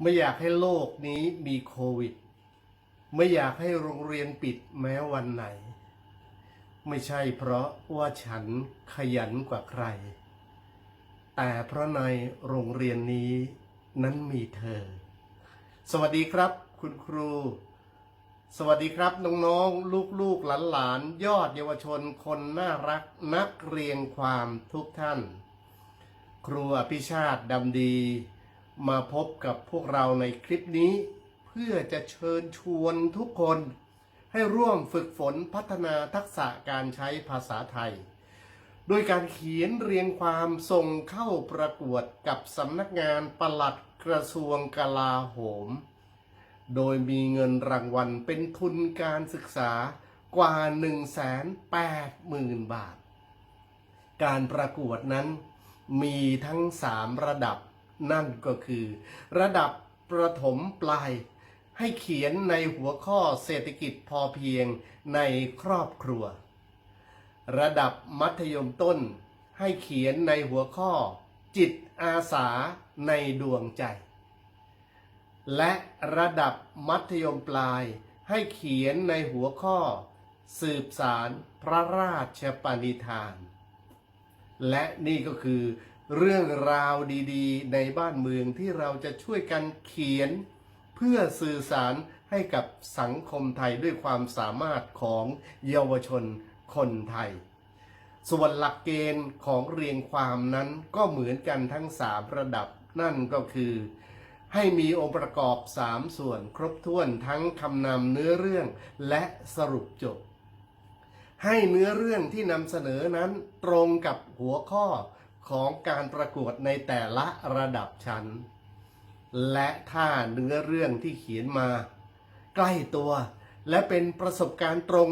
ไม่อยากให้โลกนี้มีโควิด ไม่อยากให้โรงเรียนปิดแม้วันไหน ไม่ใช่เพราะว่าฉันขยันกว่าใคร แต่เพราะในโรงเรียนนี้นั้นมีเธอ สวัสดีครับ คุณครู สวัสดีครับน้องๆลูกๆหลานๆยอดเยาวชนคนน่ารักนักเรียงความทุกท่าน ครูอภิชาติดำดี มาพบกับพวกเราในคลิปนี้ เพื่อจะเชิญชวนทุกคน ให้ร่วมฝึกฝนพัฒนาทักษะการใช้ภาษาไทย โดยการเขียนเรียงความส่งเข้าประกวดกับสำนักงานปลัดกระทรวงกลาโหม โดยมีเงินรางวัลเป็นทุนการศึกษากว่า 180,000 บาท การประกวดนั้นมีทั้ง 3 ระดับ นั่นก็คือ ระดับประถมปลาย ให้เขียนในหัวข้อเศรษฐกิจพอเพียงในครอบครัว ระดับมัธยมต้น ให้เขียนในหัวข้อ จิตอาสาในดวงใจ และระดับมัธยมปลาย ให้เขียนในหัวข้อ สืบสารพระราชปณิธาน และนี่ก็คือ เรื่องราวดีๆ ในบ้านเมืองที่เราจะช่วยกันเขียน เพื่อสื่อสารให้กับสังคมไทยด้วยความสามารถของเยาวชนคนไทย ส่วนหลักเกณฑ์ของเรียงความนั้นก็เหมือนกันทั้งสามระดับนั่นก็คือ ให้มีองค์ประกอบ3ส่วนครบถ้วนทั้งคำนำเนื้อเรื่องและสรุปจบ ให้เนื้อเรื่องที่นำเสนอนั้นตรงกับหัวข้อ ของการประกวดในแต่ละระดับชั้น และถ้าเนื้อเรื่องที่เขียนมา ใกล้ตัว และเป็นประสบการณ์ตรง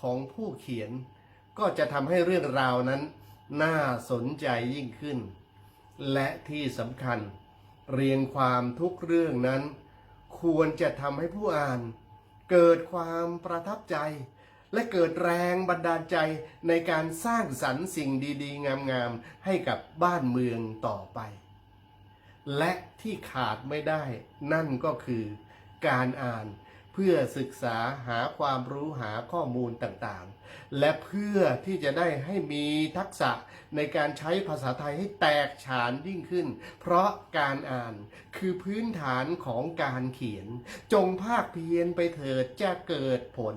ของผู้เขียน ก็จะทำให้เรื่องราวนั้น น่าสนใจยิ่งขึ้น และที่สำคัญ เรียงความทุกเรื่องนั้น ควรจะทำให้ผู้อ่าน เกิดความประทับใจ และเกิดแรงบันดาลใจในการสร้างสรรค์สิ่งดีๆ งามๆ ให้กับบ้านเมืองต่อไป และที่ขาดไม่ได้นั่นก็คือการอ่าน พื่อศึกษาหาความรู้หาข้อมูลต่างๆ และเพื่อที่จะได้ให้มีทักษะในการใช้ภาษาไทยให้แตกฉานยิ่งขึ้น เพราะการอ่านคือพื้นฐานของการเขียน จงภาคเพียรไปเถิดจะเกิดผล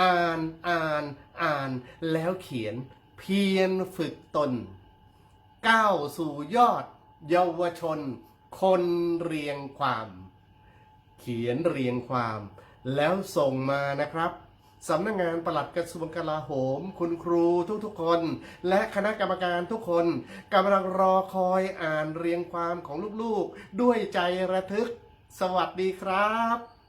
อ่านอ่านอ่านแล้วเขียน เพียรฝึกตน ก้าวสู่ยอด เยาวชน คนเรียงความ เขียนเรียงความ แล้วส่งมานะครับสำนักงานปลัดกระทรวงกลาโหม คุณครูทุกๆคน และคณะกรรมการทุกคนกำลังรอคอยอ่านเรียงความของลูกๆ ด้วยใจระทึก สวัสดีครับ